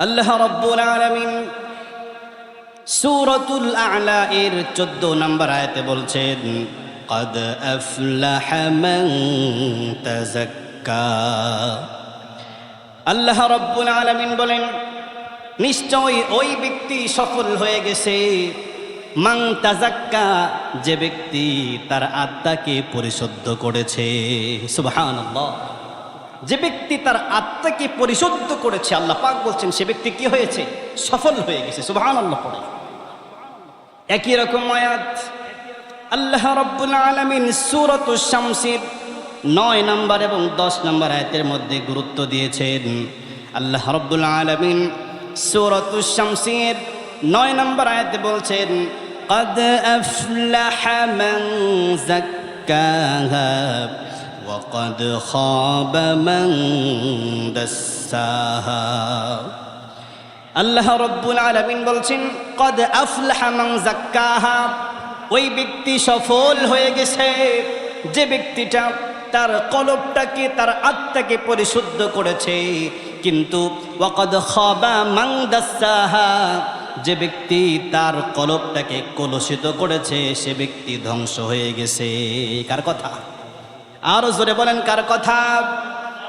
আল্লাহ রব্বুল আলামিন সূরাতুল আ'লা এর 14 নম্বর আয়াতে বলছেন قد أفلح من تزكى আল্লাহ রব্বুল আলামিন বলেন নিশ্চয় ওই ব্যক্তি সফল হয়ে গেছে মাং তাজাক্কা যে ব্যক্তি তার আত্মাকে পরিশুদ্ধ করেছে সুবহানাল্লাহ যে ব্যক্তি তার আত্মাকে পরিশুদ্ধ করেছে আল্লাহ পাক বলছেন সে ব্যক্তি কি হয়েছে সফল হয়ে গেছে সুবহানাল্লাহ পড়ে একই রকম আয়াত আল্লাহ রব্বুল আলামিন সূরাতুশ শামসির নয় নম্বর এবং দশ নম্বর আয়াতের মধ্যে গুরুত্ব দিয়েছেন আল্লাহ রব্বুল আলামিন সূরাতুশ শামসির নয় নম্বর আয়াতে বলছেন قد أفلح من زكاها وقد خاب من دساها আল্লাহ রব্বুল আলামিন বলছেন কদ আফলাহা মান জাক্কাহা ওই ব্যক্তি সফল হয়ে গেছে যে ব্যক্তিটা তার কলবটাকে তার আত্মাকে পরিশুদ্ধ করেছে কিন্তু ওয়াকদ খাবা মান দাসাহা যে ব্যক্তি তার কলবটাকে কলুষিত করেছে সে ব্যক্তি ধ্বংস হয়ে গেছে কার কথা আরও জোরে বলেন, কার কথা?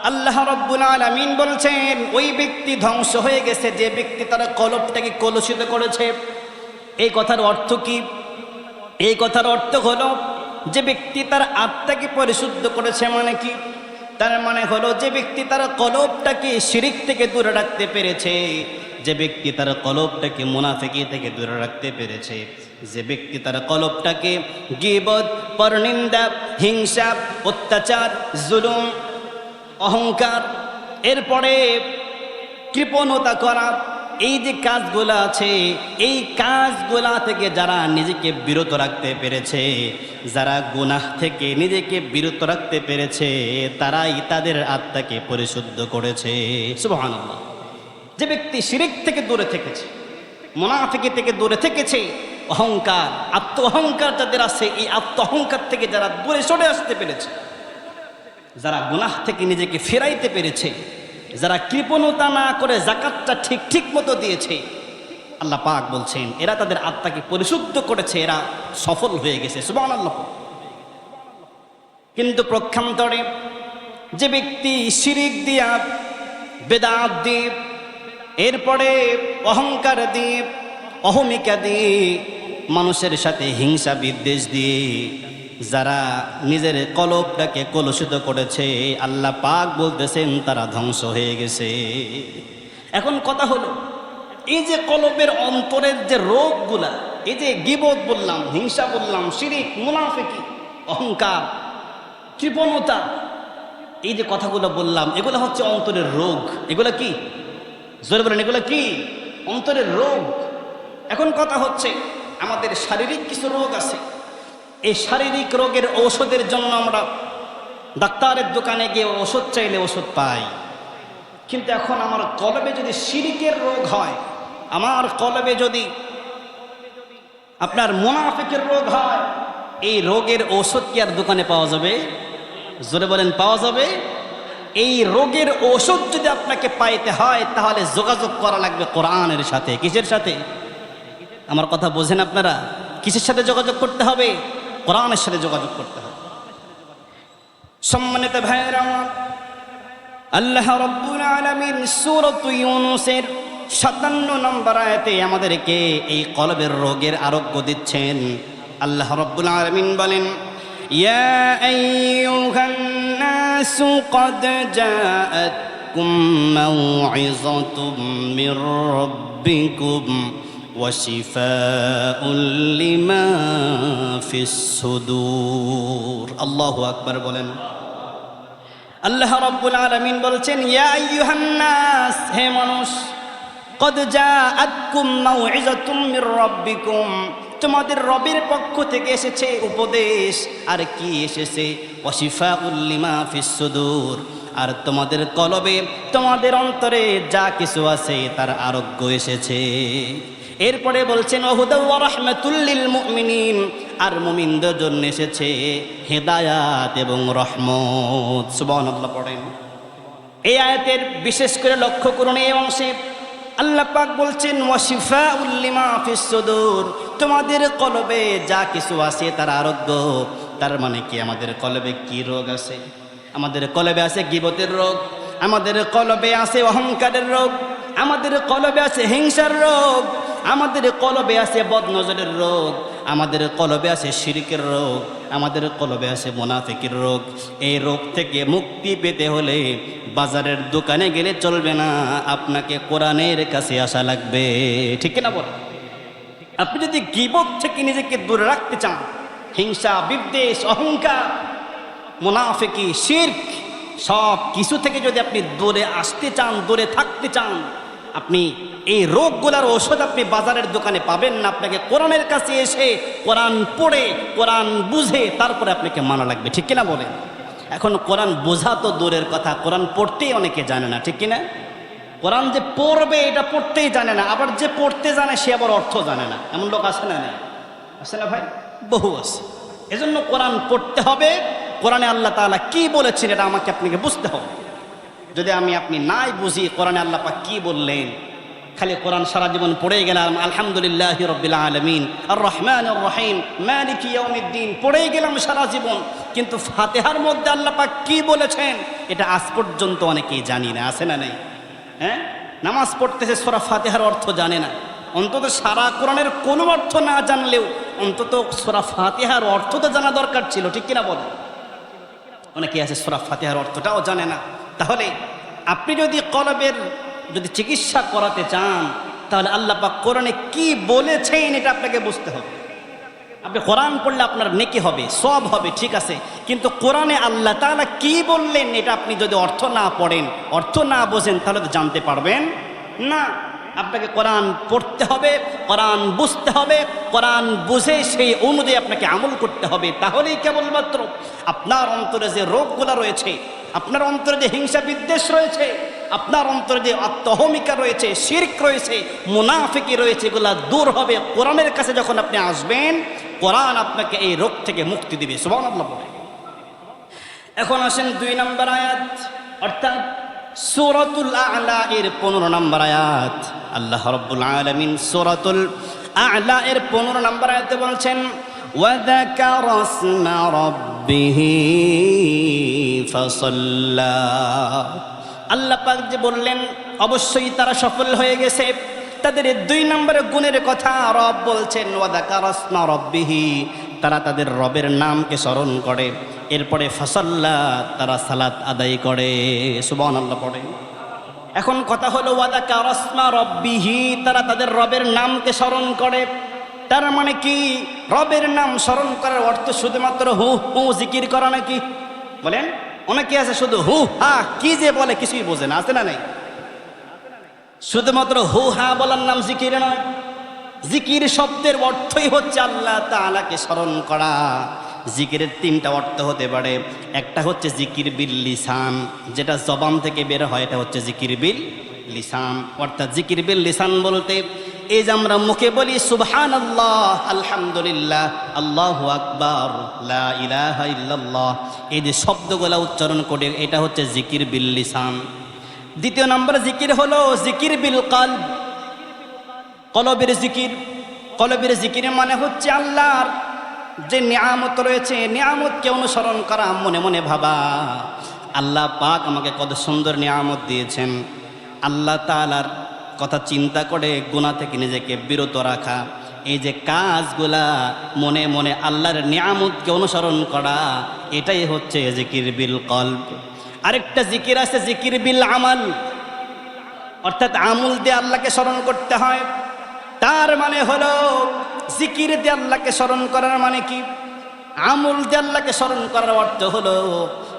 আল্লাহ রব্বুল আলামিন বলছেন, ওই ব্যক্তি ধ্বংস হয়ে গেছে, যে ব্যক্তি তার কলপটাকে কলুষিত করেছে। এই কথার অর্থ কি? এই কথার অর্থ হলো, যে ব্যক্তি তার আত্মাকে পরিশুদ্ধ করেছে মানে কি? তার মানে হলো, যে ব্যক্তি তার কলবটাকে শিরিক থেকে দূরে রাখতে পেরেছে, যে ব্যক্তি তার কলবটাকে মুনাফিকি থেকে দূরে রাখতে পেরেছে, যে ব্যক্তি তার কলবটাকে গিবত, পরনিন্দা হিংসা, অত্যাচার, জুলুম, অহংকার, এরপরে কৃপণতা করা, এই যে কাজগুলো আছে, এই কাজগুলা থেকে যারা নিজেকে বিরত রাখতে পেরেছে, যারা গুনাহ থেকে নিজেকে বিরত রাখতে পেরেছে, তারাই তাদের আত্মাকে পরিশুদ্ধ করেছে। যে ব্যক্তি শিরিক থেকে দূরে থেকেছে, মোনাফিকি থেকে দূরে থেকেছে অহংকার আত্ম অহংকার যাদের আছে। এই আত্ম অহংকার থেকে যারা দূরে সরে আসতে পেরেছে, যারা গুনাহ থেকে নিজেকে ফেরাইতে পেরেছে, যারা কৃপণতা না করে জাকাতটা ঠিক ঠিক মতো দিয়েছে, আল্লাহ পাক বলছেন, এরা তাদের আত্মাকে পরিশুদ্ধ করেছে, এরা সফল হয়ে গেছে। সুবহানাল্লাহ। কিন্তু প্রক্ষান্তরে যে ব্যক্তি শিরিক দিয়া, বেদাত দ্বীপ এরপরে অহংকার দিয়ে অহমিকা দিয়ে মানুষের সাথে হিংসা বিদ্বেষ দিয়ে যারা নিজের কলবটাকে কলুষিত করেছে, আল্লাহ পাক বলতেছেন, তারা ধ্বংস হয়ে গেছে। এখন কথা হলো, এই যে কলবের অন্তরের যে রোগগুলা, এই যে গিবত বললাম, হিংসা বললাম, শিরিক, মুনাফিকি, অহংকার, কৃপণতা, এই যে কথাগুলো বললাম, এগুলো হচ্ছে অন্তরের রোগ। এগুলো কি? জোরে বলেন, এগুলো কি? অন্তরের রোগ। এখন কথা হচ্ছে, আমাদের শারীরিক কিছু রোগ আছে। এই শারীরিক রোগের ঔষধের জন্য আমরা ডাক্তারের দোকানে গিয়ে ওষুধ চাইলে ওষুধ পাই। কিন্তু এখন আমার কলবে যদি সিরিকের রোগ হয়, আমার কলবে যদি আপনার মোনাফিকের রোগ হয়, এই রোগের ঔষধ কি আর দোকানে পাওয়া যাবে? জোরে বলেন, পাওয়া যাবে। এই রোগের ওষুধ যদি আপনাকে পাইতে হয়, তাহলে যোগাযোগ করা লাগবে কোরআনের সাথে। কিসের সাথে? আমার কথা বোঝেন আপনারা কিসের সাথে যোগাযোগ করতে হবে কোরআনের সাথে যোগাযোগ করতে হবে সম্মানিত ভাইয়ের আমার আল্লাহ রব্বুল আলামিন সূরাত ইউনুসের 57 নম্বর আয়াতে আমাদেরকে এই কলবের রোগের আরোগ্য দিচ্ছেন আল্লাহ রব্বুল আলামিন বলেন ইয়া আইয়ুহান নাসু قد جاءتكم موعظة من ربكم وشفاء لما في الصدور الله أكبر বলেন আল্লাহ রব্বুল আলামিন বলছেন ইয়া আইয়ুহান নাস হে মানুষ قد جاءتكم موعظة من ربكم তোমাদের রবের পক্ষ থেকে এসেছে উপদেশ আর কি এসেছে ওয়াশিফাউল লিমা ফিস সুদূর আর তোমাদের কলবে তোমাদের অন্তরে যা কিছু আছে তার আরোগ্য এসেছে এরপরে বলছেন মুমিনিন। আর মুমিনদের জন্য এসেছে হেদায়াত এবং রহমত। সুবহানাল্লাহ পড়েন। এই আয়াতের বিশেষ করে লক্ষ্য করুন এই অংশে। আল্লাহ পাক বলছেন ওয়াশিফা উল্লিমা ফিসুদুর তোমাদের কলবে যা কিছু আছে তার আরোগ্য। তার মানে কি? আমাদের কলবে কি রোগ আছে? আমাদের কলবে আছে গিবতের রোগ। আমাদের কলবে আছে অহংকারের রোগ। আমাদের কলবে আছে হিংসার রোগ। আমাদের কলবে আছে বদনজরের রোগ, আমাদের কলবে আছে শিরিকের রোগ, আমাদের কলবে আছে মোনাফিকের রোগ। এই রোগ থেকে মুক্তি পেতে হলে বাজারের দোকানে গেলে চলবে না, আপনাকে কোরআনের কাছে আসা লাগবে। ঠিক না বল আপনি যদি গিবত থেকে নিজেকে দূরে রাখতে চান, হিংসা, বিদ্বেষ, অহংকার, মোনাফেকি, শির্ক, সব কিছু থেকে যদি আপনি দূরে আসতে চান, দূরে থাকতে চান আপনি এই রোগগুলার ওষুধ আপনি বাজারের দোকানে পাবেন না। আপনাকে কোরআনের কাছে এসে কোরআন পড়ে, কোরআন বুঝে, তারপরে আপনাকে মানা লাগবে। ঠিক কিনা বলেন? এখন কোরআন বোঝা তো দূরের কথা, কোরআন পড়তেই অনেকে জানে না, ঠিক কিনা? কোরআন যে পড়বে, এটা পড়তেই জানে না। আবার যে পড়তে জানে, সে আবার অর্থ জানে না। এমন লোক আসে না নেই? আছে না ভাই? বহু আছে। এজন্য কোরআন পড়তে হবে। কোরআনে আল্লাহ তাআলা কি বলেছেন, এটা আমাকে আপনাকে বুঝতে হবে। যদি আমি আপনি নাই বুঝি, কোরআনে আল্লাহ পাক কি বললেন? খালি কোরআন সারা জীবন পড়ে গেলাম, আলহামদুলিল্লাহ রব্বিল আলমিন আর রহমান রহিম, মালিক ইয়াউমিদ্দিন পড়েই গেলাম সারা জীবন। কিন্তু ফাতেহার মধ্যে আল্লাহ পাক কি বলেছেন? এটা আজ পর্যন্ত অনেকেই জানি না, আছে না নেই? হ্যাঁ? নামাজ পড়তেছে, সোরা ফাতেহার অর্থ জানে না। অন্তত সারা কোরআনের কোনো অর্থ না জানলেও অন্তত সোরা ফাতেহার অর্থ তো জানা দরকার ছিল, ঠিক কিনা বলেন? অনেকে আছে সোরা ফাতেহার অর্থটাও জানে না। তাহলে আপনি যদি কলবের যদি চিকিৎসা করাতে চান, তাহলে আল্লাহ পাক কোরআনে কি বলেছেন এটা আপনাকে বুঝতে হবে। আপনি কোরআন পড়লে আপনার নেকি হবে সব হবে, ঠিক আছে। কিন্তু কোরআনে আল্লাহ তাআলা কি বললেন এটা আপনি যদি অর্থ না পড়েন, অর্থ না বোঝেন, তাহলে তো জানতে পারবেন। না, আপনাকে কোরআন পড়তে হবে, কোরআন বুঝতে হবে, কোরআন বুঝে সেই অনুযায়ী আপনাকে আমল করতে হবে। তাহলেই কেবলমাত্র আপনার অন্তরে যে রোগগুলো রয়েছে আপনার অন্তরে যে হিংসা বিদ্বেষ রয়েছে, আপনার অন্তরে যে আত্মহমিকা রয়েছে, শির্ক রয়েছে, মুনাফিকি রয়েছে, এগুলা দূর হবে কোরআনের কাছে যখন আপনি আসবেন, কোরআন আপনাকে এই রোগ থেকে মুক্তি দিবে। সুবান আল্লাহ বলে। এখন আসেন দুই নম্বর আয়াত, অর্থাৎ সুরাতুল আলা এর পনেরো নম্বর আয়াত। আল্লাহ রব্বুল আলমিন সুরাতুল আলা এর পনেরো নম্বর আয়াতে বলছেন وذكر اسم ربه فصلى আল্লাহ পাক যে বললেন অবশ্যই তারা সফল হয়ে গেছে তাদের এই দুই নম্বরের গুণের কথা রব বলছেন ওয়াদাকার আসমা রব্বিহি তারা তাদের রবের নামকে স্মরণ করে এরপরে ফসল্লা তারা সালাত আদায় করে সুবহান আল্লাহ পড়ে এখন কথা হলো ওয়াদা কারসমা রব্বিহি তারা তাদের রবের নামকে স্মরণ করে তার মানে কি? রবের নাম স্মরণ করার অর্থ শুধুমাত্র হু হু জিকির করা নাকি? বলেন, অনেকে আছে শুধু হু, হা, কি যে বলে কিছুই বোঝে না, আছে না নাই? শুধুমাত্র হু, হা বলার নাম জিকির নয়। জিকির শব্দের অর্থই হচ্ছে আল্লাহ তাআলাকে স্মরণ করা। জিকিরের তিনটা অর্থ হতে পারে। একটা হচ্ছে জিকির বিল লিসান, যেটা জবান থেকে বের হয়, এটা হচ্ছে জিকির বিল লিসান, অর্থাৎ জিকির বিল লিসান বলতে, এই যে আমরা মুখে বলি সুবহান আল্লাহ আলহামদুলিল্লাহ, আল্লাহ আকবর ইল্লাল্লাহ, এই যে শব্দগুলা উচ্চারণ করে, এটা হচ্ছে জিকির বিল লিসান। দ্বিতীয় নম্বর জিকির হলো জিকির বিল কাল কলবের জিকির। কলবের জিকিরের মানে হচ্ছে আল্লাহর যে নিয়ামত রয়েছে, নিয়ামতকে অনুসরণ করা, মনে মনে ভাবা। আল্লাহ পাক আমাকে কত সুন্দর নিয়ামত দিয়েছেন। আল্লাহ তালার কথা চিন্তা করে গুণা থেকে নিজেকে বিরত রাখা। এই যে কাজগুলা মনে মনে আল্লাহর নিয়ামতকে অনুসরণ করা, এটাই হচ্ছে জিকির বিল কল্প আরেকটা জিকির আছে, জিকির বিল আমাল। অর্থাৎ আমুল দিয়ে আল্লাহকে স্মরণ করতে হয়। তার মানে হলো জিকির দিয়ে আল্লাহকে স্মরণ করার মানে কি? আমুল দিয়ে আল্লাহকে স্মরণ করার অর্থ হলো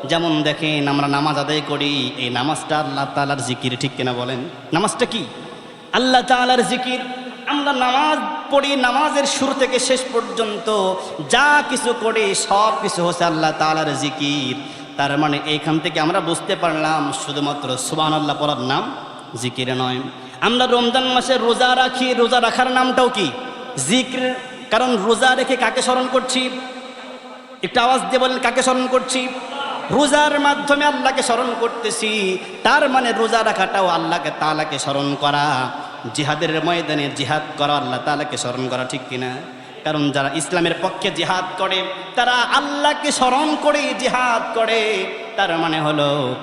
যেমন দেখেন আমরা নামাজ আদায় করি, এই নামাজটা আল্লাহ তালার জিকির, ঠিক কিনা বলেন? নামাজটা কি? আল্লাহ তালার জিকির। আমরা নামাজ পড়ি, নামাজের শুরু থেকে শেষ পর্যন্ত যা কিছু করি, সব কিছু হচ্ছে আল্লাহ তালার জিকির। তার মানে এইখান থেকে আমরা বুঝতে পারলাম, শুধুমাত্র সুবান আল্লাহ পড়ার নাম জিকিরে নয়। আমরা রমজান মাসে রোজা রাখি, রোজা রাখার নামটাও কি? জিকির। কারণ রোজা রেখে কাকে স্মরণ করছি? একটু আওয়াজ দিয়ে বলেন, কাকে স্মরণ করছি? রোজার মাধ্যমে আল্লাহকে স্মরণ করতেছি, তার মানে রোজা রাখাটাও আল্লাহকে তালাকে স্মরণ করা। জিহাদের ময়দানে জিহাদ করা আল্লাহ তালাকে স্মরণ করা ঠিক কিনা? কারণ যারা ইসলামের পক্ষে জিহাদ করে, তারা আল্লাহকে স্মরণ করে জিহাদ করে। তার মানে হলো,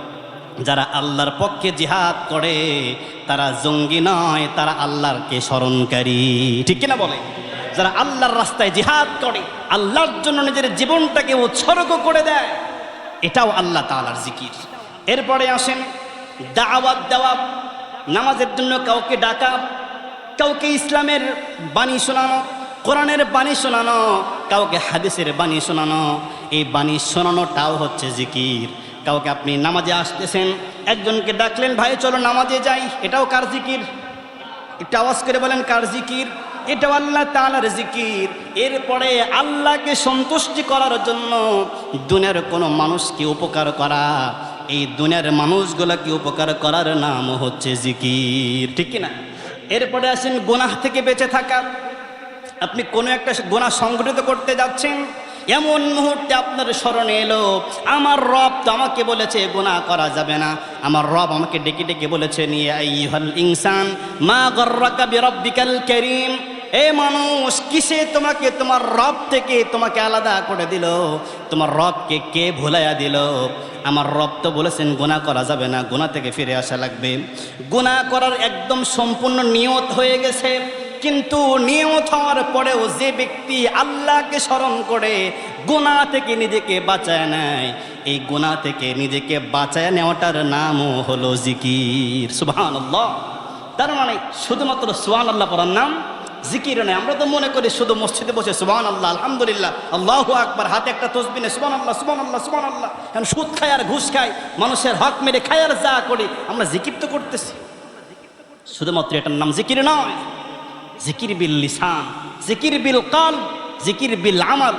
যারা আল্লাহর পক্ষে জিহাদ করে, তারা জঙ্গি নয়, তারা আল্লাহরকে স্মরণকারী। ঠিক কিনা বলে? যারা আল্লাহর রাস্তায় জিহাদ করে, আল্লাহর জন্য নিজের জীবনটাকে উৎসর্গ করে দেয় এটাও আল্লাহ তালার জিকির। এরপরে আসেন, দাওয়াত দেওয়া। নামাজের জন্য কাউকে ডাকা, কাউকে ইসলামের বাণী শোনানো, কোরআনের বাণী শোনানো, কাউকে হাদিসের বাণী শোনানো। এই বাণী শোনানোটাও হচ্ছে জিকির। কাউকে আপনি নামাজে আসতেছেন, একজনকে ডাকলেন, ভাই, চলো নামাজে যাই। এটাও কার জিকির? একটু আওয়াজ করে বলেন, কার জিকির? এটাও আল্লাহ তালার জিকির। এরপরে আল্লাহকে সন্তুষ্টি করার জন্য দুনিয়ার কোনো মানুষকে উপকার করা, এই দুনিয়ার মানুষগুলোকে উপকার করার নাম হচ্ছে জিকির। ঠিক না এরপরে আসেন, গোনাহ থেকে বেঁচে থাকা। আপনি কোনো একটা গোনা সংগঠিত করতে যাচ্ছেন এমন মুহূর্তে আপনার স্মরণে এলো, আমার রব তো আমাকে বলেছে গোনা করা যাবে না। আমার রব আমাকে ডেকে ডেকে বলেছে, নিয়ে ইনসান, মা গর্রাকা এ মানুষ, কিসে তোমাকে তোমার রব থেকে তোমাকে আলাদা করে দিল? তোমার রবকে কে ভুলাইয়া দিল? আমার রব তো বলেছেন গোনা করা যাবে না গোনা থেকে ফিরে আসা লাগবে। গোনা করার একদম সম্পূর্ণ নিয়ত হয়ে গেছে। কিন্তু নিয়ত হওয়ার পরেও যে ব্যক্তি আল্লাহকে স্মরণ করে গোনা থেকে নিজেকে বাঁচায় নেয়। এই গোনা থেকে নিজেকে বাঁচায় নেওয়াটার নামও হলো জিকির। সুবহান আল্লাহ তার মানে শুধুমাত্র সুহান আল্লাহ পড়ার নাম জিকির নয়। আমরা তো মনে করি শুধু মসজিদে বসে সুবান আল্লাহ আলহামদুলিল্লাহ, আল্লাহ আকবার, হাতে একটা তসবিনে সুবান আল্লাহ সুবান আল্লাহ সুবান আল্লাহ এখন সুদ খায় আর ঘুষ খায় মানুষের হক মেরে খায় আর যা করি, আমরা জিকির তো করতেছি। শুধুমাত্র এটার নাম জিকির নয়। জিকির বিল লিসান, জিকির বিল কাল জিকির বিল আমাল।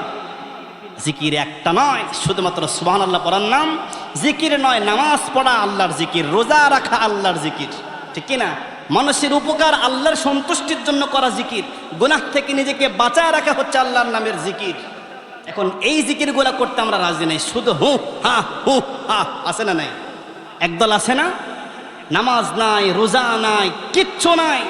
জিকির একটা নয়, শুধুমাত্র সুবহান আল্লাহ পড়ার নাম। জিকির নয়, নামাজ পড়া, আল্লাহর জিকির। রোজা রাখা, আল্লাহর জিকির। ঠিক না মানুষের উপকার আল্লাহর সন্তুষ্টির জন্য করা জিকির। গুনাহ থেকে নিজেকে বাঁচায় রাখা হচ্ছে আল্লাহর নামের জিকির। এখন এই জিকিরগুলা করতে আমরা রাজি নাই। শুধু হু, হা হু, হা, আছে না নাই? একদল আছে না? নামাজ নাই, রোজা নাই, কিচ্ছু নাই।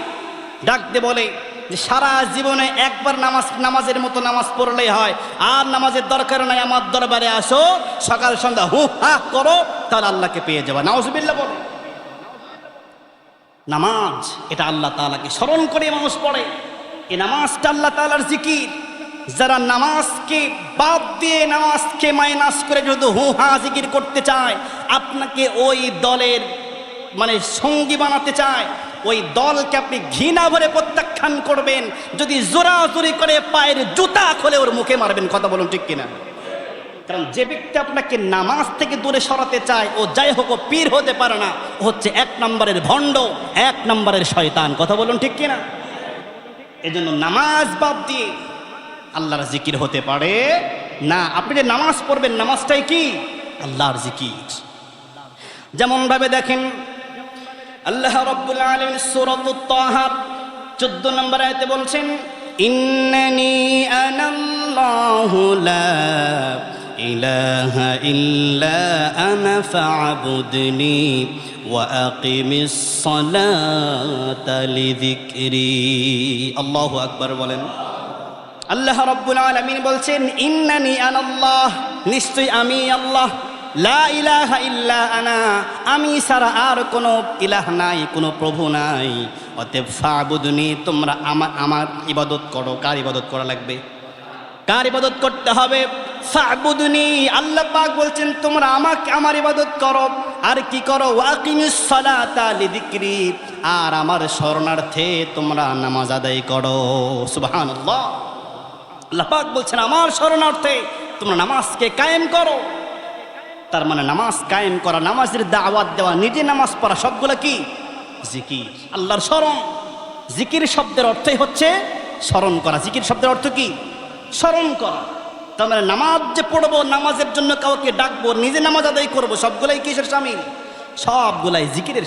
ডাকতে বলে যে সারা জীবনে একবার নামাজ, নামাজের মতো নামাজ পড়লেই হয়। আর নামাজের দরকার নাই, আমার দরবারে আসো, সকাল সন্ধ্যা হু হা করো, তাহলে আল্লাহকে পেয়ে যাবা। নাউজুবিল্লাহ বলো। নামাজ, এটা আল্লাহ তালাকে স্মরণ করে মানুষ পড়ে। এই নামাজটা আল্লাহ তাআলার জিকির। যারা নামাজকে বাদ দিয়ে নামাজকে মাইনাস করে যদি হু হা জিকির করতে চায়, আপনাকে ওই দলের মানে সঙ্গী বানাতে চায়। ওই দলকে আপনি ঘৃণা ভরে প্রত্যাখ্যান করবেন, যদি জোরাজুরি করে পায়ের জুতা খোলে ওর মুখে মারবেন, কথা বলুন ঠিক কিনা? কারণ যে ব্যক্তি আপনাকে নামাজ থেকে দূরে সরাতে চায়, ও যাই হোক, ও পীর হতে পারে না, ও হচ্ছে এক নম্বরের ভণ্ড, এক নম্বরের শয়তান, কথা বলুন ঠিক কিনা? এজন্য নামাজ বাদ দিয়ে আল্লাহর জিকির হতে পারে না। আপনি যে নামাজ পড়বেন, নামাজটাই কি? আল্লাহর জিকির। যেমন ভাবে দেখেন আল্লাহ রব্বুল আলমিন সুরত তাহার চোদ্দ নম্বর আয়তে বলছেন, ইন্নানি আনাল্লাহু লা ইলাহা ইল্লা আনা ফা'বুদনি ওয়া আকিমিস সালাতা লিযিকরি। আল্লাহু আকবার বলেন। আল্লাহ রব্বুল আলমিন বলছেন, ইন্নানি আনাল্লাহ, নিশ্চয়ই আমি আল্লাহ। লা ইলাহা ইল্লা আনা। আমি ছাড়া আর কোনো ইলাহ নাই, কোনো প্রভু নাই। অতএব ফাবুদনি, তোমরা আমার আমার ইবাদত করো। কার ইবাদত করা লাগবে? কার ইবাদত করতে হবে? ফাবুদনি, আল্লাহ পাক বলছেন, তোমরা আমাকে আমার ইবাদত করো। আর কি করো? ওয়াকিমিস সালাতা লিযিকরি আর আমার শরণার্থে তোমরা নামাজ আদায় করো। সুবহানাল্লাহ। আল্লাহ পাক বলছেন, আমার শরণার্থে তোমরা নামাজকে কায়েম করো। তার মানে নামাজ কায়েম করা, নামাজের দাওয়াত দেওয়া, নিজে নামাজ পড়া, সবগুলো কি? জিকির, আল্লাহর স্মরণ। জিকির শব্দের অর্থই হচ্ছে স্মরণ করা। জিকির শব্দের অর্থ কি? স্মরণ করা। তার মানে নামাজ যে পড়ব, নামাজের জন্য কাউকে ডাকবো, নিজে নামাজ আদায় করব, সবগুলাই কিসের সামিল? সবগুলাই জিকিরের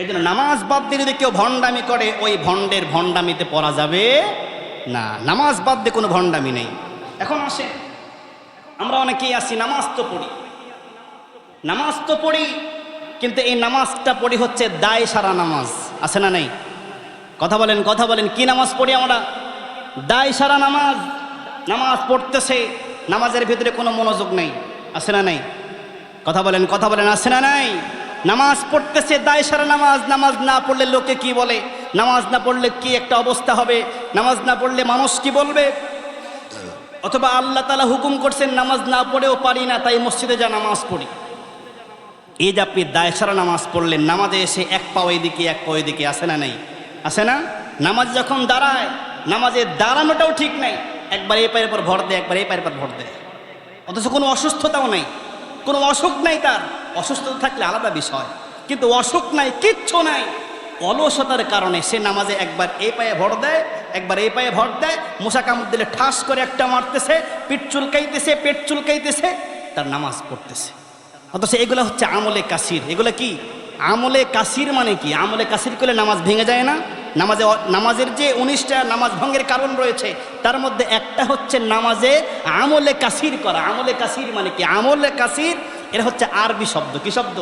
এই জন্য নামাজ বাদ দিয়ে যদি কেউ ভণ্ডামি করে, ওই ভণ্ডের ভণ্ডামিতে পড়া যাবে না। নামাজ বাদ দিয়ে কোনো ভণ্ডামি নেই। এখন আসে আমরা অনেকেই আসি নামাজ তো পড়ি। নামাজ তো পড়ি, কিন্তু এই নামাজটা পড়ি হচ্ছে দায় সারা নামাজ, আছে না নেই? কথা বলেন কথা বলেন, কি নামাজ পড়ি আমরা? দায় সারা নামাজ নামাজ পড়তেছে, নামাজের ভিতরে কোনো মনোযোগ নেই, আছে না নাই? কথা বলেন কথা বলেন, আছে না নাই? নামাজ পড়তেছে, দায় সারা নামাজ নামাজ না পড়লে লোকে কি বলে? নামাজ না পড়লে কি একটা অবস্থা হবে? নামাজ না পড়লে মানুষ কি বলবে? অথবা আল্লাহ তালা হুকুম করছেন, নামাজ না পড়েও পারি না, তাই মসজিদে যা নামাজ পড়ি। এই যে আপনি দায় সারা নামাজ পড়লেন, নামাজে এসে এক পা দিকে এক পা দিকে আসে না নেই? আসে না? নামাজ যখন দাঁড়ায়, নামাজে দাঁড়ানোটাও ঠিক নাই। একবার এই পায়ের পর ভর দেয়, একবার এই পায়ের পর ভর দেয়। অথচ কোনো অসুস্থতাও নেই। কোনো অসুখ নাই তার। অসুস্থতা থাকলে আলাদা বিষয়। কিন্তু অসুখ নাই, কিচ্ছু নাই। অলসতার কারণে সে নামাজে একবার এই পায়ে ভর দেয়, একবার এই পায়ে ভর দেয়। মশা কামড় দিলে ঠাস করে একটা মারতেছে, পিঠ চুলকাইতেছে, পেট চুলকাইতেছে, তার নামাজ পড়তেছে। অথচ এগুলো হচ্ছে আমলে কাসির। এগুলো কি? আমলে কাসির মানে কি? আমলে কাসির করলে নামাজ ভেঙে যায় না? নামাজে নামাজের যে উনিশটা নামাজ ভঙ্গের কারণ রয়েছে, তার মধ্যে একটা হচ্ছে নামাজে আমলে কাসির করা। আমলে কাসির মানে কি? আমলে কাসির এটা হচ্ছে আরবি শব্দ। কি শব্দ?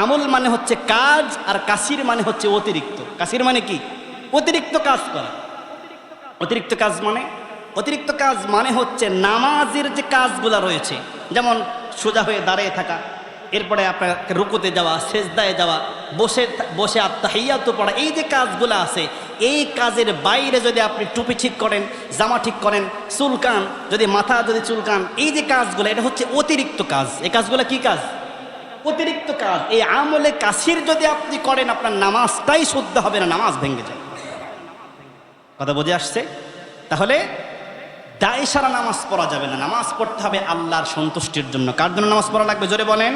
আমল মানে হচ্ছে কাজ আর কাসির মানে হচ্ছে অতিরিক্ত। কাসির মানে কি? অতিরিক্ত কাজ করা। অতিরিক্ত কাজ মানে? অতিরিক্ত কাজ মানে হচ্ছে নামাজের যে কাজগুলো রয়েছে, যেমন সোজা হয়ে দাঁড়িয়ে থাকা এরপরে আপনার রুকুতে যাওয়া, সেজদায় যাওয়া, বসে বসে আত্মাহিয়াত পড়া, এই যে কাজগুলো আছে, এই কাজের বাইরে যদি আপনি টুপি ঠিক করেন, জামা ঠিক করেন চুলকান যদি মাথা যদি চুলকান এই যে কাজগুলো, এটা হচ্ছে অতিরিক্ত কাজ। এই কাজগুলো কি কাজ? অতিরিক্ত কাজ। এই আমলে কাশির যদি আপনি করেন, আপনার নামাজটাই শুদ্ধ হবে না, নামাজ ভেঙে যায়। কথা বুঝে আসছে? তাহলে দায় সারা নামাজ পড়া যাবে না, নামাজ পড়তে হবে আল্লাহর সন্তুষ্টির জন্য। কার জন্য নামাজ পড়া লাগবে? জোরে বলেন।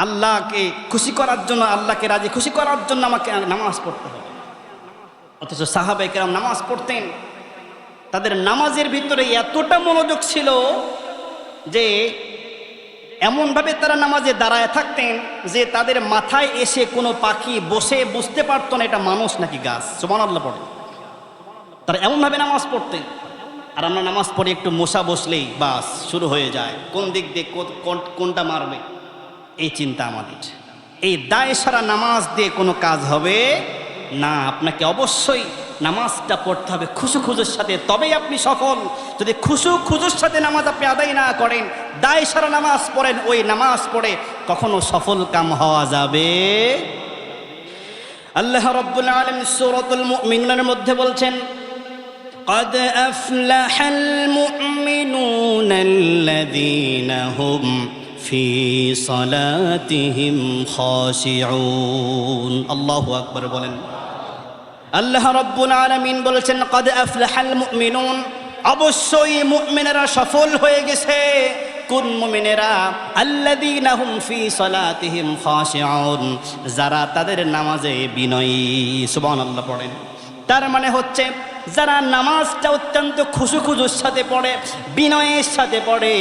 আল্লাহকে খুশি করার জন্য, আল্লাহকে রাজি, খুশি করার জন্য আমাকে নামাজ পড়তে হবে। অথচ সাহাবে কেরাম নামাজ পড়তেন। তাদের নামাজের ভিতরে এতটা মনোযোগ ছিল যে, এমনভাবে তারা নামাজে দাঁড়ায় থাকতেন যে তাদের মাথায় এসে কোনো পাখি বসে বুঝতে পারতো না, এটা মানুষ নাকি গাছ। সোমান আল্লাহ পড়ে তারা এমনভাবে নামাজ পড়তেন। আর আমরা নামাজ পড়ে একটু মশা বসলেই বাস, শুরু হয়ে যায়। কোন দিক দিয়ে কোন- কোনটা মারবে? এই চিন্তা আমাদের এই দায় সারা নামাজ দিয়ে কোনো কাজ হবে না আপনাকে অবশ্যই নামাজটা পড়তে হবে খুশু খুজুর সাথে তবেই আপনি সফল যদি খুশু খুজুর সাথে নামাজ আপনি আদায় না করেন দায় সারা নামাজ পড়েন ওই নামাজ পড়ে কখনো সফল কাম হওয়া যাবে আল্লাহ রব্বুল আলম সুরতুল মুমিনের মধ্যে বলছেন قد أفلح المؤمنون الذين هم في صلاتهم خاشعون الله أكبر বলেন আল্লাহ রব্বুল আলামিন বলেছেন কদ আফলাহাল মুমিনুন অবশ্যই মুমিনেরা সফল হয়ে গেছে কোন মুমিনেরা আল্লাযীনা হুম ফি সালাতিহিম খাশিউন যারা তাদের নামাজে বিনয়ী সুবহানাল্লাহ পড়েন তার মানে হচ্ছে যারা নামাজটা অত্যন্ত খুশু খুশুর সাথে পড়ে, বিনয়ের সাথে পড়ে,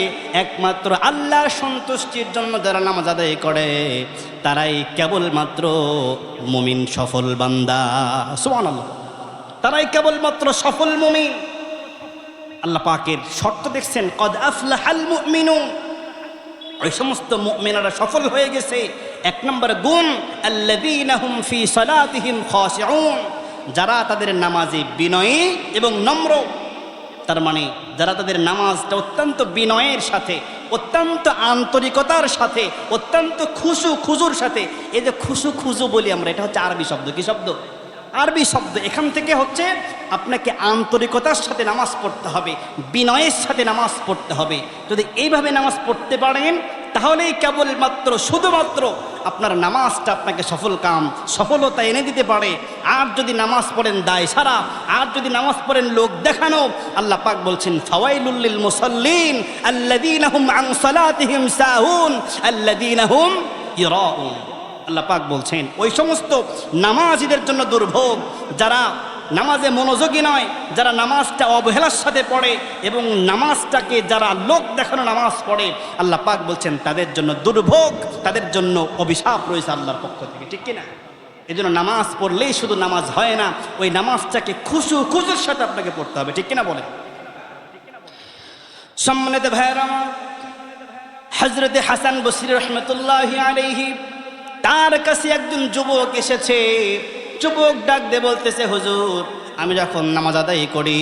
একমাত্র আল্লাহর সন্তুষ্টির জন্য যারা নামাজ আদায় করে, তারাই কেবলমাত্র মুমিন সফল বান্দা। সোমান তারাই কেবলমাত্র সফল মুমিন। আল্লাহ পাকের শর্ত দেখছেন, কদ আফলাহাল মুমিনুন ওই সমস্ত মুমিনারা সফল হয়ে গেছে। এক নম্বর গুণ, আল্লাযীনা হুম ফি সালাতিহিম খাশিউন। যারা তাদের নামাজে বিনয়ী এবং নম্র, তার মানে যারা তাদের নামাজটা অত্যন্ত বিনয়ের সাথে, অত্যন্ত আন্তরিকতার সাথে, অত্যন্ত খুশু খুজুর সাথে, এই যে খুশু খুজু বলি আমরা, এটা হচ্ছে আরবি শব্দ। কি শব্দ? আরবি শব্দ। এখান থেকে হচ্ছে আপনাকে আন্তরিকতার সাথে নামাজ পড়তে হবে, বিনয়ের সাথে নামাজ পড়তে হবে। যদি এইভাবে নামাজ পড়তে পারেন, তাহলেই কেবলমাত্র, শুধুমাত্র আপনার নামাজটা আপনাকে সফল কাম, সফলতা এনে দিতে পারে। আর যদি নামাজ পড়েন দায় সারা, আর যদি নামাজ পড়েন লোক দেখানো, আল্লাহ পাক বলছেন ফাওয়াইলুল্লিল মুসাল্লিন আল্লাযীনা হুম আন সালাতিহিম সাহুন, আল্লাযীনা হুম ইরাউন। আল্লাহ পাক বলছেন, ওই সমস্ত নামাজীদের জন্য দুর্ভোগ, যারা নামাজে মনোযোগী নয়, যারা নামাজটা অবহেলার সাথে পড়ে এবং নামাজটাকে যারা লোক দেখানো নামাজ পড়ে, আল্লাহ পাক বলছেন তাদের জন্য দুর্ভোগ, তাদের জন্য অভিশাপ রয়েছে আল্লাহর পক্ষ থেকে, ঠিক কিনা? এই জন্য নামাজ পড়লেই শুধু নামাজ হয় না, ওই নামাজটাকে খুশু খুশুর সাথে আপনাকে পড়তে হবে, ঠিক কিনা বলেন? সম্মানিত ভাইয়ের আমার হজরতে হাসান বসির রহমতুল্লাহ আলাইহি, তার কাছে একজন যুবক এসেছে। যুবক ডাক দিয়ে বলতেছে, হুজুর, আমি যখন নামাজ আদায় করি,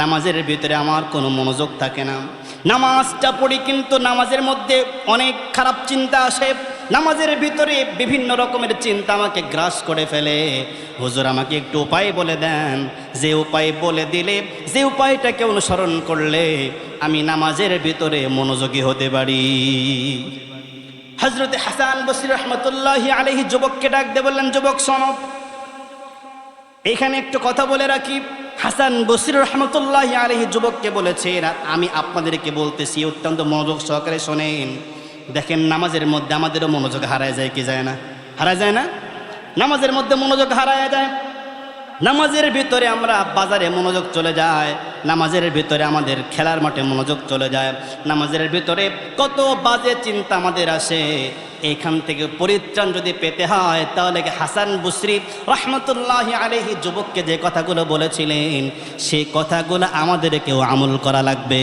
নামাজের ভিতরে আমার কোনো মনোযোগ থাকে না। নামাজটা পড়ি কিন্তু নামাজের মধ্যে অনেক খারাপ চিন্তা আসে। নামাজের ভিতরে বিভিন্ন রকমের চিন্তা আমাকে গ্রাস করে ফেলে। হুজুর, আমাকে একটু উপায় বলে দেন। যে উপায় বলে দিলে, যে উপায়টাকে অনুসরণ করলে আমি নামাজের ভিতরে মনোযোগী হতে পারি। হজরত হাসান বসির রহমতুল্লাহ আলহি যুবককে ডাক দিয়ে বললেন, যুবক সনব এখানে একটু কথা বলে রাখি। হাসান বসির রহমতুল্লাহ আলহি যুবককে বলেছেন আমি আপনাদেরকে বলতেছি, অত্যন্ত মনোযোগ সহকারে শোনেন। দেখেন নামাজের মধ্যে আমাদেরও মনোযোগ হারায় যায়, কি যায় না? হারা যায় না? নামাজের মধ্যে মনোযোগ হারায় যায়। নামাজের ভিতরে আমরা বাজারে মনোযোগ চলে যায়, নামাজের ভিতরে আমাদের খেলার মাঠে মনোযোগ চলে যায়, নামাজের ভিতরে কত বাজে চিন্তা আমাদের আসে। এইখান থেকে পরিত্রাণ যদি পেতে হয়, তাহলে হাসান বুসরি রহমতুল্লাহ আলহি যুবককে যে কথাগুলো বলেছিলেন সেই কথাগুলো আমাদেরকেও আমল করা লাগবে।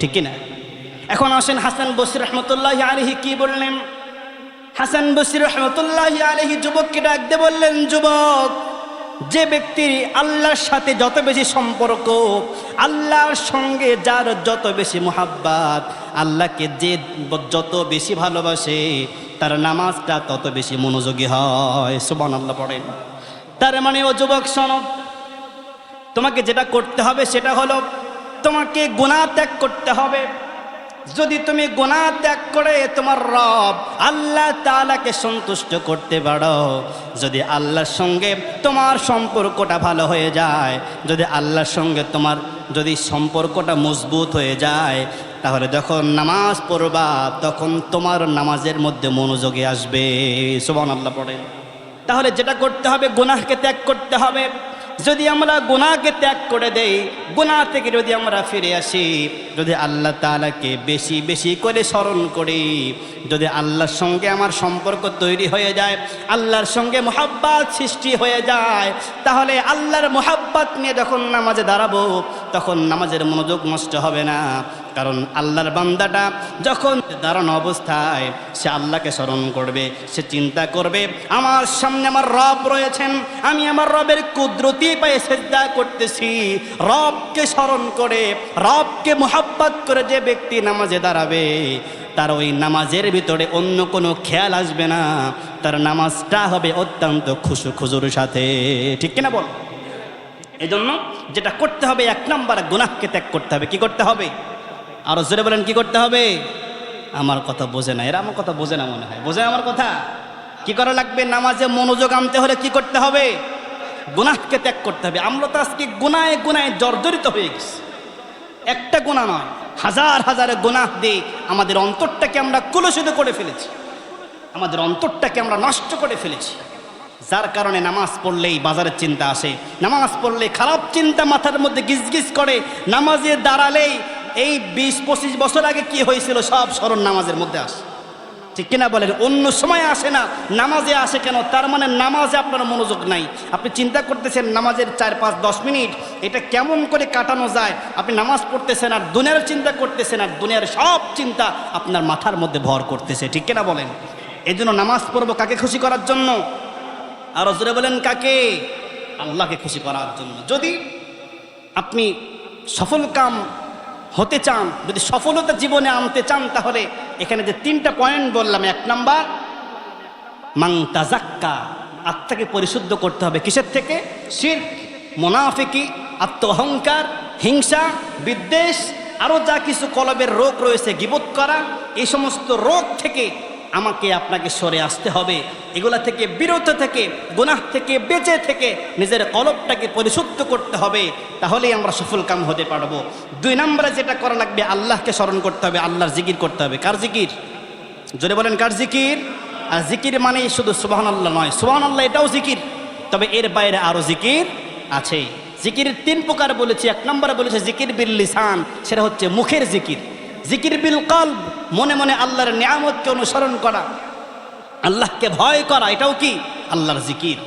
ঠিক না এখন আসেন হাসান বসির রহমতুল্লাহ আলহি কি বললেন? হাসান বসির রহমতুল্লাহ আলহি যুবককে ডাকতে বললেন, যুবক যে ব্যক্তি আল্লাহর সাথে যত বেশি সম্পর্ক, আল্লাহর সঙ্গে যার যত বেশি মোহাব্বাত, আল্লাহকে যে যত বেশি ভালোবাসে, তার নামাজটা তত বেশি মনোযোগী হয়। সুবান আল্লাহ পড়েন। তার মানে ও যুবক সনব তোমাকে যেটা করতে হবে সেটা হলো, তোমাকে গুণা ত্যাগ করতে হবে। যদি তুমি গোনা ত্যাগ করে তোমার রব আল্লাহ তালাকে সন্তুষ্ট করতে পারো, যদি আল্লাহর সঙ্গে তোমার সম্পর্কটা ভালো হয়ে যায়, যদি আল্লাহর সঙ্গে তোমার যদি সম্পর্কটা মজবুত হয়ে যায়, তাহলে যখন নামাজ পড়বা, তখন তোমার নামাজের মধ্যে মনোযোগে আসবে। সোবান আল্লাহ পড়ে তাহলে যেটা করতে হবে, গোনাহকে ত্যাগ করতে হবে। যদি আমরা গুণাকে ত্যাগ করে দেই গুনা থেকে যদি আমরা ফিরে আসি, যদি আল্লাহ তালাকে বেশি বেশি করে স্মরণ করি, যদি আল্লাহর সঙ্গে আমার সম্পর্ক তৈরি হয়ে যায়, আল্লাহর সঙ্গে মোহাব্বাত সৃষ্টি হয়ে যায়, তাহলে আল্লাহর মোহাব্বাত নিয়ে যখন নামাজে দাঁড়াবো, তখন নামাজের মনোযোগ নষ্ট হবে না। কারণ আল্লাহর বান্দাটা যখন দাঁড়ানো অবস্থায়, সে আল্লাহকে স্মরণ করবে, সে চিন্তা করবে, আমার সামনে আমার রব রয়েছেন, আমি আমার রবের কুদরতি পায়ে শ্রদ্ধা করতেছি। রবকে স্মরণ করে, রবকে মোহাব্বত করে যে ব্যক্তি নামাজে দাঁড়াবে, তার ওই নামাজের ভিতরে অন্য কোনো খেয়াল আসবে না। তার নামাজটা হবে অত্যন্ত খুশু খুজুর সাথে। ঠিক কিনা বল? এই জন্য যেটা করতে হবে, এক নম্বর গুনাহকে ত্যাগ করতে হবে। কি করতে হবে? আরও জোরে বলেন, কি করতে হবে? আমার কথা বোঝে না, এরা আমার কথা বোঝে না মনে হয়। বোঝে আমার কথা? কি করা লাগবে? নামাজে মনোযোগ আনতে হলে কি করতে হবে? গুনাহকে ত্যাগ করতে হবে। আমরা তো আজকে গুনায় গুনায় জর্জরিত হয়ে গেছি। একটা গুণা নয়, হাজার হাজার গুনাহ দিয়ে আমাদের অন্তরটাকে আমরা কুলসিত করে ফেলেছি। আমাদের অন্তরটাকে আমরা নষ্ট করে ফেলেছি। যার কারণে নামাজ পড়লেই বাজারের চিন্তা আসে। নামাজ পড়লে খারাপ চিন্তা মাথার মধ্যে গিজগিজ করে। নামাজে দাঁড়ালেই এই বিশ, পঁচিশ বছর আগে কি হয়েছিল? সব স্মরণ নামাজের মধ্যে আসে। ঠিক কিনা বলেন? অন্য সময় আসে না, নামাজে আসে কেন? তার মানে নামাজে আপনার মনোযোগ নাই। আপনি চিন্তা করতেছেন নামাজের চার, পাঁচ, দশ মিনিট, এটা কেমন করে কাটানো যায়? আপনি নামাজ পড়তেছেন আর দুনিয়ার চিন্তা করতেছেন আর দুনিয়ার সব চিন্তা আপনার মাথার মধ্যে ভর করতেছে। ঠিক কিনা বলেন? এই জন্য নামাজ পড়ব কাকে খুশি করার জন্য? আরও জোরে বলেন কাকে? আল্লাহকে খুশি করার জন্য। যদি আপনি সফল কাম হতে চান, যদি সফলতা জীবনে আনতে চান, তাহলে এখানে যে তিনটা পয়েন্ট বললাম, এক নাম্বার মাংতাজাক্কা আত্মাকে পরিশুদ্ধ করতে হবে। কিসের থেকে? শির মোনাফিকি আত্ম অহংকার হিংসা, বিদ্বেষ আরও যা কিছু কলবের রোগ রয়েছে গিবোধ করা, এই সমস্ত রোগ থেকে আমাকে আপনাকে সরে আসতে হবে। এগুলা থেকে, বিরত থেকে, গুনাহ থেকে, বেঁচে থেকে নিজের কলবটাকে পরিশুদ্ধ করতে হবে। তাহলেই আমরা সফল কাম হতে পারব। দুই নম্বরে যেটা করা লাগবে, আল্লাহকে স্মরণ করতে হবে, আল্লাহর জিকির করতে হবে। কার জিকির? জোরে বলেন, কার জিকির? আর জিকির মানে শুধু সুবাহান আল্লাহ নয়। সুবাহান আল্লাহ এটাও জিকির। তবে এর বাইরে আরও জিকির আছে জিকির তিন প্রকার বলেছি। এক নম্বরে বলেছে জিকির বিল লিসান, সেটা হচ্ছে মুখের জিকির। জিকির বিল কল মনে মনে আল্লাহর নিয়ামতকে অনুসরণ করা, আল্লাহকে ভয় করা, এটাও কি? আল্লাহর জিকির।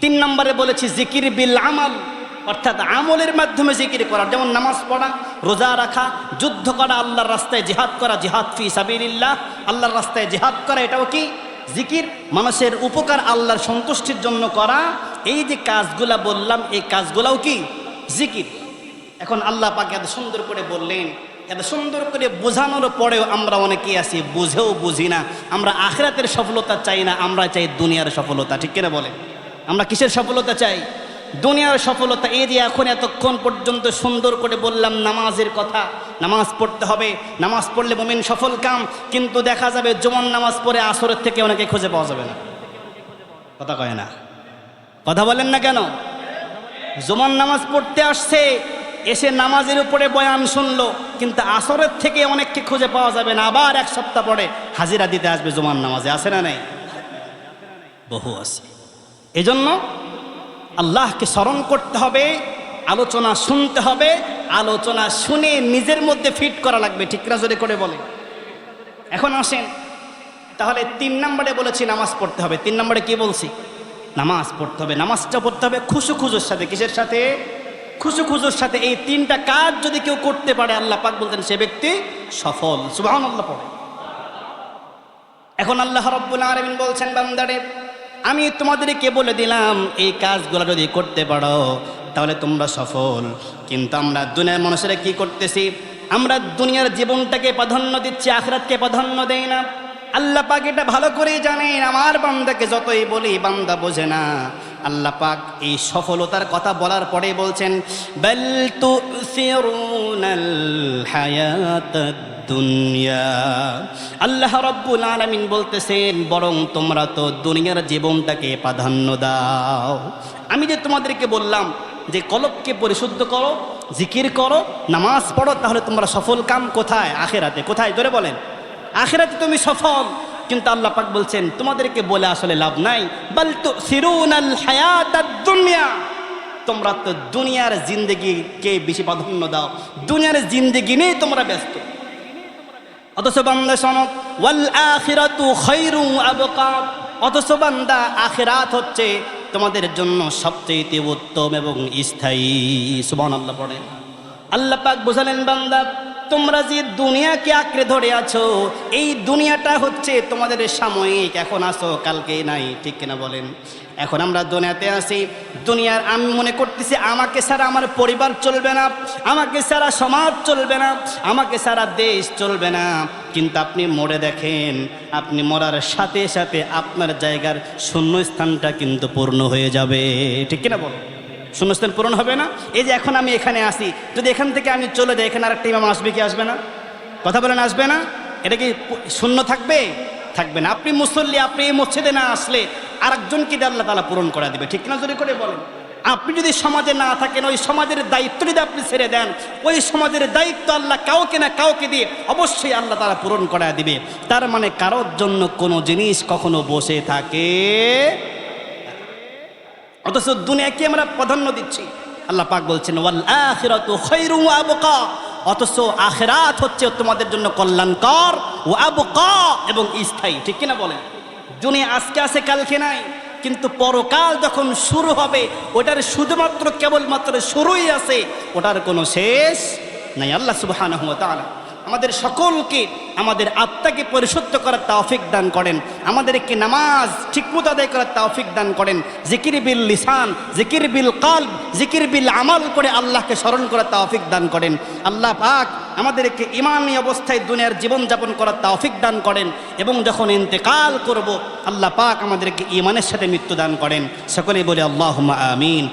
তিন নম্বরে বলেছি জিকির বিল আমাল, অর্থাৎ আমলের মাধ্যমে জিকির করা, যেমন নামাজ পড়া, রোজা রাখা, যুদ্ধ করা, আল্লাহর রাস্তায় জিহাদ করা, জিহাদ ফি সাবিল্লাহ আল্লাহর রাস্তায় জিহাদ করা, এটাও কি? জিকির, মানুষের উপকার আল্লাহর সন্তুষ্টির জন্য করা, এই যে কাজগুলা বললাম, এই কাজগুলাও কি? জিকির। এখন আল্লাহ পাকে এত সুন্দর করে বললেন এত সুন্দর করে বোঝানোর পরেও আমরা অনেকে আছি, বুঝেও বুঝি না। আমরা আখরাতের সফলতা চাই না, আমরা চাই দুনিয়ার সফলতা। ঠিক কিনা বলে আমরা কিসের সফলতা চাই? দুনিয়ার সফলতা এই যে এখন এতক্ষণ পর্যন্ত সুন্দর করে বললাম নামাজের কথা। নামাজ পড়তে হবে, নামাজ পড়লে মোমিন সফল কাম, কিন্তু দেখা যাবে জমান নামাজ পড়ে আসরের থেকে অনেকে খুঁজে পাওয়া যাবে না। কথা কয় না? কথা বলেন না কেন? জমান নামাজ পড়তে আসছে, এসে নামাজের উপরে বয়ান শুনলো। কিন্তু আসরের থেকে অনেককে খুঁজে পাওয়া যাবে না। আবার এক সপ্তাহ পরে হাজিরা দিতে আসবে জমান নামাজে। আসে না নাই? বহু আছে। এজন্য আল্লাহকে স্মরণ করতে হবে, আলোচনা শুনতে হবে, আলোচনা শুনে নিজের মধ্যে ফিট করা লাগবে। ঠিক যদি করে বলে? এখন আসেন। তাহলে তিন নম্বরে বলেছি নামাজ পড়তে হবে। তিন নম্বরে কি বলছি? নামাজ পড়তে হবে। নামাজটা পড়তে হবে খুশু খুজুর সাথে। কিসের সাথে? খুশু খুজুর সাথে এই তিনটা কাজ যদি কেউ করতে পারে, আল্লাহ পাক বলতেন, সে ব্যক্তি সফল। সুবাহ আল্লাহ পড়ে। এখন আল্লাহ রব্বুল আলমিন বলছেন, বান্দারে, আমি তোমাদেরকে বলে দিলাম, এই কাজগুলো যদি করতে পারো, তাহলে তোমরা সফল। কিন্তু আমরা দুনিয়ার মানুষেরা কি করতেছি? আমরা দুনিয়ার জীবনটাকে প্রাধান্য দিচ্ছি, আখরাতকে প্রাধান্য দেই না। আল্লাহ পাক এটা ভালো করেই জানেন, আমার বান্দাকে যতই বলি, বান্দা বোঝে না। আল্লাহ পাক এই সফলতার কথা বলার পরে বলছেন, বেল তু হায়াতাদ দুনিয়া। আল্লাহ রব্বুল আলামিন বলতেছেন, বরং তোমরা তো দুনিয়ার জীবনটাকে প্রাধান্য দাও। আমি যে তোমাদেরকে বললাম যে কলবকে পরিশুদ্ধ করো, জিকির করো, নামাজ পড়ো, তাহলে তোমরা সফল কাম কোথায়? আখেরাতে। কোথায়? ধরে বলেন। আখেরাতে তুমি সফল। কিন্তু আল্লাহ পাক বলছেন, তোমাদেরকে বলে আসলে লাভ নাই। বল তো সিরুনাল হায়াতাদ দুনিয়া তোমরা তো দুনিয়ার জিন্দগিকে বেশি প্রাধান্য দাও। দুনিয়ার জিন্দগি নিয়ে তোমরা ব্যস্ত। অথচ বান্দা সনক ওয়াল আখিরাতু খায়রু আবকা। অথচ বান্দা আখিরাত হচ্ছে তোমাদের জন্য সবচেয়ে উত্তম এবং স্থায়ী। সুবহানাল্লাহ পড়ে। আল্লাহ পাক বোঝালেন বান্দা তোমরা যে দুনিয়াকে আঁকড়ে ধরে আছো, এই দুনিয়াটা হচ্ছে তোমাদের সাময়িক, এখন আসো কালকে নাই, ঠিক কিনা বলেন? এখন আমরা দুনিয়াতে আসি দুনিয়ার আমি মনে করতেছি আমাকে ছাড়া আমার পরিবার চলবে না, আমাকে ছাড়া সমাজ চলবে না, আমাকে ছাড়া দেশ চলবে না। কিন্তু আপনি মরে দেখেন, আপনি মরার সাথে সাথে আপনার জায়গার শূন্যস্থানটা কিন্তু পূর্ণ হয়ে যাবে, ঠিক কিনা বলো শূন্যস্থান পূরণ হবে না। এই যে এখন আমি এখানে আসি, যদি এখান থেকে আমি চলে যাই, এখানে আরেকটা ইমাম আসবে কি আসবে না? কথা বলেন, আসবে না? এটা কি শূন্য থাকবে? থাকবে না। আপনি মুসল্লি, আপনি এই মসজিদে না আসলে আরেকজনকে আল্লাহ তালা পূরণ করে দিবে। ঠিক না যদি করে বলেন। আপনি যদি সমাজে না থাকেন, ওই সমাজের দায়িত্ব যদি আপনি ছেড়ে দেন, ওই সমাজের দায়িত্ব আল্লাহ কাউকে না কাউকে দিয়ে অবশ্যই আল্লাহ তারা পূরণ করা দিবে। তার মানে কারোর জন্য কোনো জিনিস কখনো বসে থাকে অথচ দুনিয়াকে আমরা প্রাধান্য দিচ্ছি। আল্লাহ পাক বলছেন, ওয়াল আখিরাতু খায়রু ওয়া আবকা। অথচ আখিরাত হচ্ছে তোমাদের জন্য কল্যাণকর ও আবকা এবং স্থায়ী। ঠিক কিনা বলেন? দুনিয়া আজকে আছে, কালকে নাই। কিন্তু পরকাল যখন শুরু হবে, ওটার শুধুমাত্র কেবলমাত্র শুরুই আছে, ওটার কোনো শেষ নাই। আল্লাহ তাআলা আমাদের সকলকে, আমাদের আত্মাকে পরিশুদ্ধ করার তাওফিক দান করেন। আমাদেরকে নামাজ ঠিকমতো আদায় করার তাওফিক দান করেন। জিকির বিল লিসান, জিকির বিল কাল জিকির বিল আমাল করে আল্লাহকে স্মরণ করার তাওফিক দান করেন। আল্লাহ পাক আমাদেরকে ইমানি অবস্থায় দুনিয়ার জীবনযাপন করার তাওফিক দান করেন এবং যখন ইন্তেকাল করব, আল্লাহ পাক আমাদেরকে ইমানের সাথে মৃত্যু দান করেন। সকলেই বলে আল্লাহ আমিন।